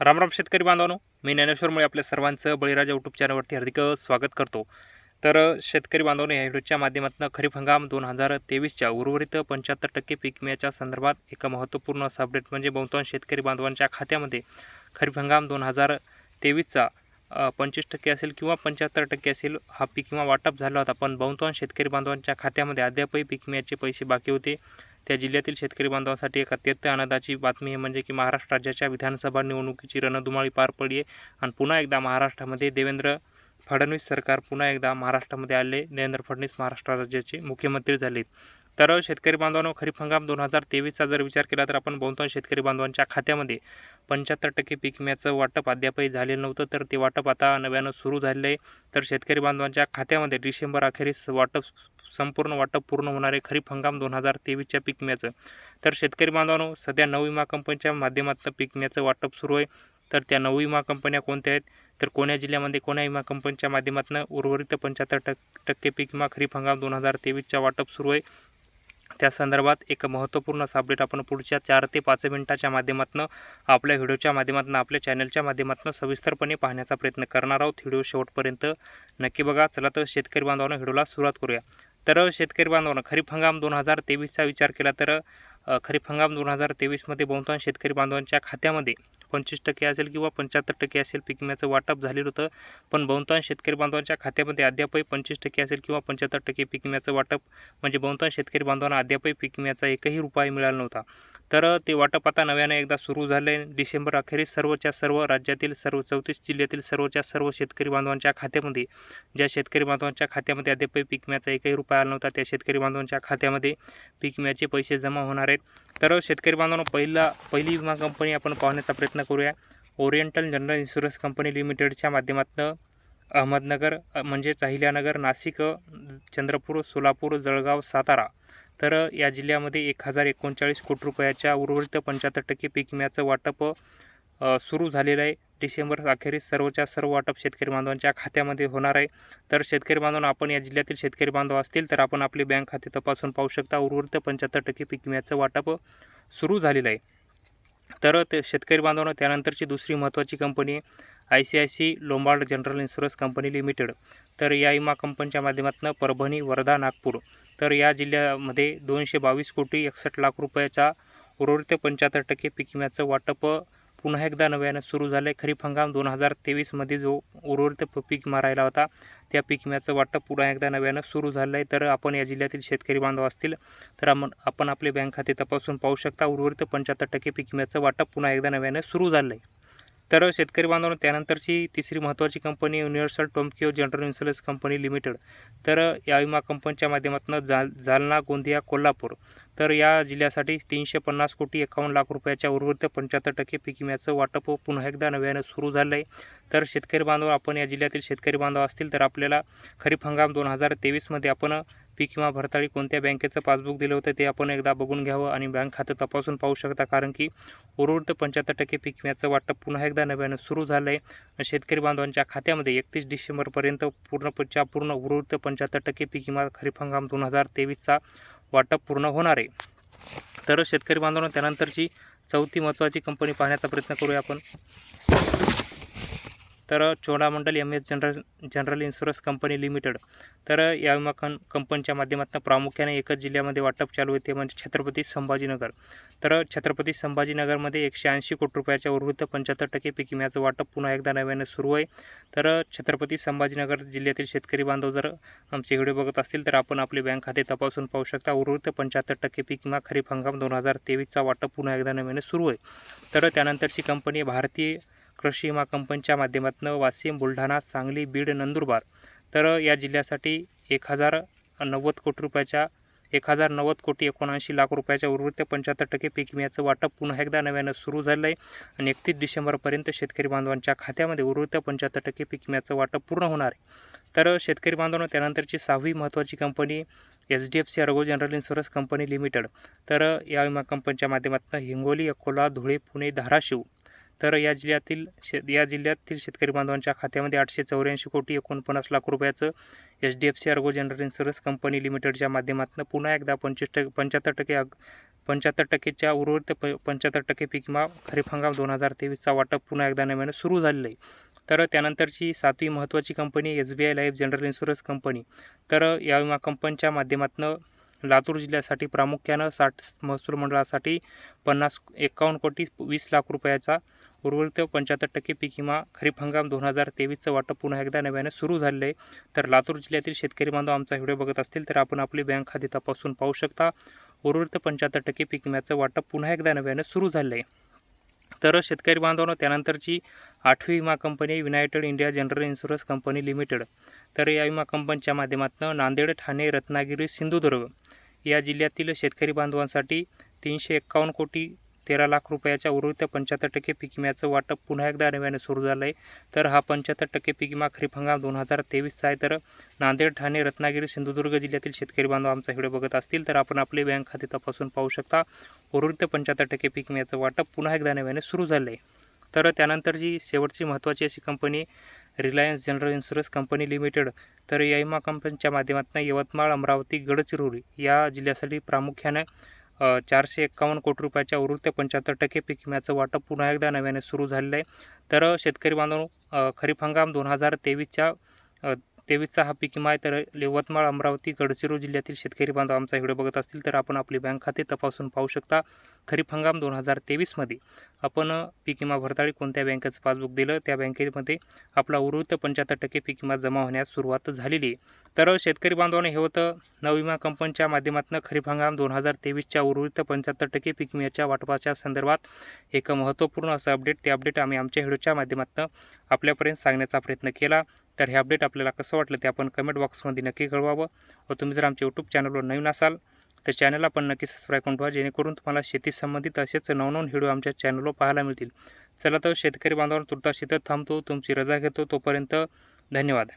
रामराम शेतकरी बांधवानो मी ज्ञानेश्वरमुळे आपल्या सर्वांचं बळीराजा यूट्यूब चॅनलवरती हार्दिक स्वागत करतो. तर शेतकरी बांधवांनो या व्हिडिओच्या माध्यमातून खरीप हंगाम दोन हजार तेवीसच्या उर्वरित पंच्याहत्तर टक्के पीक विम्याच्या संदर्भात एक महत्त्वपूर्ण असं अपडेट म्हणजे बहुतांश शेतकरी बांधवांच्या खात्यामध्ये खरीप हंगाम दोन हजार तेवीसचा पंचवीस टक्के असेल किंवा पंच्याहत्तर टक्के असेल हा पीक विमा वाटप झाला होता. पण बहुतांश शेतकरी बांधवांच्या खात्यामध्ये अद्यापही पीक विम्याचे पैसे बाकी होते. त्या जिल्ह्यातील शेतकरी बांधवांसाठी एक अत्यंत आनंदाची बातमी हे म्हणजे की महाराष्ट्र राज्याच्या विधानसभा निवडणुकीची रणधुमाळी पार पडली आहे. आणि पुन्हा एकदा महाराष्ट्रामध्ये देवेंद्र फडणवीस सरकार पुन्हा एकदा महाराष्ट्रामध्ये आले. देवेंद्र फडणवीस महाराष्ट्र राज्याचे मुख्यमंत्री झाले तर शेतकरी बांधवांनो खरीप हंगाम दोन हजार तेवीसचा जर विचार केला तर आपण बहुतांश शेतकरी बांधवांच्या खात्यामध्ये पंच्याहत्तर टक्के पीक विम्याचं वाटप अद्यापही झालेलं नव्हतं. तर ते वाटप आता नव्यानं सुरू झालेलं आहे. तर शेतकरी बांधवांच्या खात्यामध्ये डिसेंबर अखेरीस वाटप संपूर्ण वाटप पूर्ण होणारे खरीप हंगाम दोन हजार तेवीसच्या पीक विम्याचं तर शेतकरी बांधवांनो सध्या नऊ विमा कंपनीच्या माध्यमातून पीक विम्याचं वाटप सुरू आहे. तर त्या नऊ विमा कंपन्या कोणत्या आहेत? तर कोण्या जिल्ह्यामध्ये कोण्या विमा कंपनीच्या माध्यमातून उर्वरित पंच्याहत्तर टक टक्के पीक विमा खरीप हंगाम दोन हजार तेवीसच्या वाटप सुरू आहे. त्या संदर्भात एक महत्त्वपूर्ण अपडेट आपण पुढच्या चार ते पाच मिनिटाच्या माध्यमातून आपल्या व्हिडिओच्या माध्यमातून आपल्या चॅनलच्या माध्यमातून सविस्तरपणे पाहण्याचा प्रयत्न करणार आहोत. व्हिडिओ शेवटपर्यंत नक्की बघा. चला तर शेतकरी बांधवांना व्हिडिओला सुरुवात करूया. तर शेतकरी बांधवांना खरीप हंगाम दोन हजार तेवीसचा विचार केला तर खरीप हंगाम दोन हजार तेवीसमध्ये बहुतांश शेतकरी बांधवांच्या खात्यामध्ये पंचवीस टक्के असेल किंवा पंच्याहत्तर टक्के असेल पीक विम्याचं वाटप झालेलं होतं. पण बहुतांश शेतकरी बांधवांच्या खात्यामध्ये अद्यापही पंचवीस टक्के असेल किंवा पंच्याहत्तर टक्के पीक विम्याचं वाटप म्हणजे बहुतांश शेतकरी बांधवांना अद्यापही पीक विम्याचा एकही रुपया मिळाला नव्हता. तर ते वाटप आता नव्यानं एकदा सुरू झाले डिसेंबर अखेरीस सर्वच्या सर्व राज्यातील सर्व चौतीस जिल्ह्यातील सर्वच्या सर्व शेतकरी बांधवांच्या खात्यामध्ये ज्या शेतकरी बांधवांच्या खात्यामध्ये अद्यापही पीक विम्याचा एकही रुपया आला नव्हता त्या शेतकरी बांधवांच्या खात्यामध्ये पीक विम्याचे पैसे जमा होणार आहेत. तर शेतकरी बांधवांनो पहिला पहिली विमा कंपनी आपण पाहण्याचा प्रयत्न करूया. ओरिएंटल जनरल इन्शुरन्स कंपनी लिमिटेडच्या माध्यमातून अहमदनगर म्हणजे म्हणजेच अहिल्यानगर नाशिक चंद्रपूर सोलापूर जळगाव सातारा तर या जिल्ह्यामध्ये एक हजार एकोणचाळीस कोटी रुपयाच्या उर्वरित पंच्याहत्तर टक्के पीक विम्याचं वाटप सुरू झालेलं आहे. डिसेंबर अखेरीस सर्वच्या सर्व वाटप शेतकरी बांधवांच्या खात्यामध्ये होणार आहे. तर शेतकरी बांधवांना आपण या जिल्ह्यातील शेतकरी बांधव असतील तर आपण आपले बँक खाते तपासून पाहू शकता. उर्वरित पंच्याहत्तर टक्के पीक विम्याचं वाटप सुरू झालेलं आहे. तर ते शेतकरी बांधवांना त्यानंतरची दुसरी महत्त्वाची company I C I C Lombard general insurance company limited. तर या विमा कंपनीच्या माध्यमातून परभणी वर्धा नागपूर तर या जिल्ह्यामध्ये दोनशे बावीस कोटी एकसष्ट लाख रुपयाचा उर्वरित पंच्याहत्तर टक्के पीक विम्याचं वाटप पुन्हा एकदा नव्यानं सुरू झालं आहे खरीप हंगाम दोन हजार तेवीसमध्ये जो उर्वरित प- पीक मारायला होता त्या पीक विम्याचं वाटप पुन्हा एकदा नव्यानं सुरू झालं आहे तर आपण या जिल्ह्यातील शेतकरी बांधव असतील तर आपण आपण आपले बँक खाते तपासून पाहू शकता. उर्वरित पंच्याहत्तर टक्के पीक विम्याचं वाटप पुन्हा एकदा नव्यानं सुरू झालं आहे तर शेतकरी बांधवांनो त्यानंतरची तिसरी महत्त्वाची company Universal Tokio general insurance company limited. तर या विमा कंपनीच्या माध्यमातून जाल जालना गोंदिया कोल्हापूर तर या जिल्ह्यासाठी तीनशे पन्नास कोटी एकावन्न लाख रुपयाच्या उर्वरित पंच्याहत्तर टक्के पीक विम्याचं वाटप पुन्हा एकदा नव्यानं सुरू झालं आहे तर शेतकरी बांधव आपण या जिल्ह्यातील शेतकरी बांधव असतील तर आपल्याला खरीप हंगाम दोन हजार तेवीसमध्ये आपण पीक विमा भरताळी कोणत्या बँकेचं पासबुक दिलं होतं ते आपण एकदा बघून घ्यावं आणि बँक खातं तपासून पाहू शकता. कारण की उर्वरित पंच्याहत्तर टक्के पीक विम्याचं वाटप पुन्हा एकदा नव्यानं सुरू झालं आहे शेतकरी बांधवांच्या खात्यामध्ये एकतीस डिसेंबरपर्यंत पूर्णच्या पूर्ण उर्वरित पंच्याहत्तर टक्के पीक विमा खरीप हंगाम दोन हजार तेवीसचा वाटप पूर्ण होणार आहे. तर शेतकरी बांधवांना त्यानंतरची चौथी महत्त्वाची कंपनी पाहण्याचा प्रयत्न करूया आपण. तर Cholamandal M S general general insurance company limited. तर या विमा कं कंपनीच्या माध्यमातून प्रामुख्याने एकच जिल्ह्यामध्ये वाटप चालू होते म्हणजे छत्रपती संभाजीनगर. तर छत्रपती संभाजीनगरमध्ये एकशे ऐंशी कोटी रुपयाच्या उर्वृत्त पंच्याहत्तर टक्के पीक विम्याचं वाटप पुन्हा एकदा नव्यानं सुरू आहे. तर छत्रपती संभाजीनगर जिल्ह्यातील शेतकरी बांधव जर आमचे व्हिडिओ बघत असतील तर आपण आपले बँक खाते तपासून पाहू शकता. उर्वृत्त पंच्याहत्तर टक्के पीक विमा खरीप हंगाम दोन हजार तेवीसचा वाटप पुन्हा एकदा नव्याने सुरू आहे. तर त्यानंतरची कंपनी भारतीय कृषी विमा कंपनीच्या माध्यमातून वाशिम बुलढाणा सांगली बीड नंदुरबार तर या जिल्ह्यासाठी एक हजार नव्वद कोटी रुपयाच्या एक हजार नव्वद कोटी एकोणऐंशी लाख रुपयाच्या उर्वरित पंच्याहत्तर टक्के पीक विम्याचं वाटप पुन्हा एकदा नव्यानं सुरू झालं आहे आणि एकतीस डिसेंबरपर्यंत शेतकरी बांधवांच्या खात्यामध्ये उर्वरित पंच्याहत्तर टक्के पीक विम्याचं वाटप पूर्ण होणार आहे. तर शेतकरी बांधवांनो त्यानंतरची सहावी महत्त्वाची company H D F C Ergo general insurance company limited. तर या विमा कंपनीच्या माध्यमातून हिंगोली अकोला धुळे पुणे धाराशिव तर या जिल्ह्यातील शे या जिल्ह्यातील शेतकरी बांधवांच्या खात्यामध्ये आठशे चौऱ्याऐंशी कोटी एकोणपन्नास लाख रुपयाचं H D F C Ergo general insurance company लिमिटेडच्या माध्यमातून पुन्हा एकदा पंचवीस टक्के पंच्याहत्तर टक्के अग पंच्याहत्तर टक्केच्या उर्वरित प पंच्याहत्तर टक्के पीक विमा खरीप हंगाम दोन हजार तेवीसचा वाटप पुन्हा एकदा नव्यानं सुरू झालेलं आहे. तर त्यानंतरची सातवी महत्त्वाची company S B I Life general insurance company. तर या विमा कंपनीच्या माध्यमातून लातूर जिल्ह्यासाठी प्रामुख्यानं साठ महसूल मंडळासाठी पन्नास एकावन्न कोटी वीस लाख रुपयाचा उर्वरित पंच्याहत्तर टक्के पीक विमा खरीप हंगाम दोन हजार तेवीसचं वाटप पुन्हा एकदा नव्यानं सुरू झालेलं आहे. तर लातूर जिल्ह्यातील शेतकरी बांधव आमचा व्हिडिओ बघत असतील तर आपण आपली बँक खाते तपासून पाहू शकता. उर्वरित पंच्याहत्तर टक्के पीक विम्याचं वाटप पुन्हा एकदा नव्यानं सुरू झालं आहे. तर शेतकरी बांधवांनो त्यानंतरची आठवी विमा कंपनी आहे United India general insurance company limited. तर या विमा कंपनीच्या माध्यमातून नांदेड ठाणे रत्नागिरी सिंधुदुर्ग या जिल्ह्यातील शेतकरी बांधवांसाठी तीनशे एक्कावन्न कोटी तेरा लाख रुपयाच्या उर्वरित पंच्याहत्तर टक्के पीक विम्याचं वाटप पुन्हा एकदा नव्याने सुरू झालं आहे तर हा पंच्याहत्तर टक्के पीक विमा खरीप हंगाम दोन हजार तेवीसचा आहे. तर नांदेड ठाणे रत्नागिरी सिंधुदुर्ग जिल्ह्यातील शेतकरी बांधव आमचा व्हिडिओ बघत असतील तर आपण आपले बँक खाते तपासून पाहू शकता. उर्वरित पंच्याहत्तर टक्के पीक विम्याचं वाटप पुन्हा एकदा नव्याने सुरू झालं आहे तर त्यानंतर जी शेवटची महत्त्वाची अशी company Reliance general insurance company limited तर या विमा कंपनीच्या माध्यमातून यवतमाळ अमरावती गडचिरोली या जिल्ह्यासाठी प्रामुख्याने चारशे एक्कावन्न कोटी रुपयाच्या उर्वरित पंच्याहत्तर टक्के पीक विम्याचं वाटप पुन्हा एकदा नव्याने सुरू झालेलं आहे. तर शेतकरी बांधव खरीप हंगाम दोन हजार तेवीसच्या तेवीसचा हा पीक विमा आहे तर यवतमाळ अमरावती गडचिरोली जिल्ह्यातील शेतकरी बांधव आमचा व्हिडिओ बघत असतील तर आपण आपले बँक खाते तपासून पाहू शकता. खरीप हंगाम दोन हजार तेवीसमध्ये. आपण अ, पीक विमा भरताळी कोणत्या बँकेचं पासबुक दिलं? त्या बँकेमध्ये आपला उर्वरित पंच्याहत्तर टक्के पीक विमा जमा होण्यास सुरुवात झालेली आहे. तर शेतकरी बांधवांनी हे होतं नवविमा कंपनीच्या माध्यमातून खरीप हंगाम दोन हजार तेवीसच्या उर्वरित पंच्याहत्तर टक्के पीक विम्याच्या वाटपाच्या संदर्भात एक महत्त्वपूर्ण असं अपडेट ते अपडेट आम्ही आमच्या व्हिडिओच्या माध्यमातून आपल्यापर्यंत सांगण्याचा प्रयत्न केला. तर हे अपडेट आपल्याला कसं वाटलं ते आपण कमेंट बॉक्समध्ये नक्की कळवावं. व तुम्ही जर आमच्या यूट्यूब चॅनलवर नवीन असाल तर चॅनलला पण नक्की सबस्क्राईब करून ठेवा जेणेकरून तुम्हाला शेती संबंधित असेच नवनवन व्हिडिओ आमच्या चॅनलवर पाहायला मिळतील. चला तर शेतकरी बांधवांना तुरता शेतात थांबतो तुमची रजा घेतो तोपर्यंत धन्यवाद.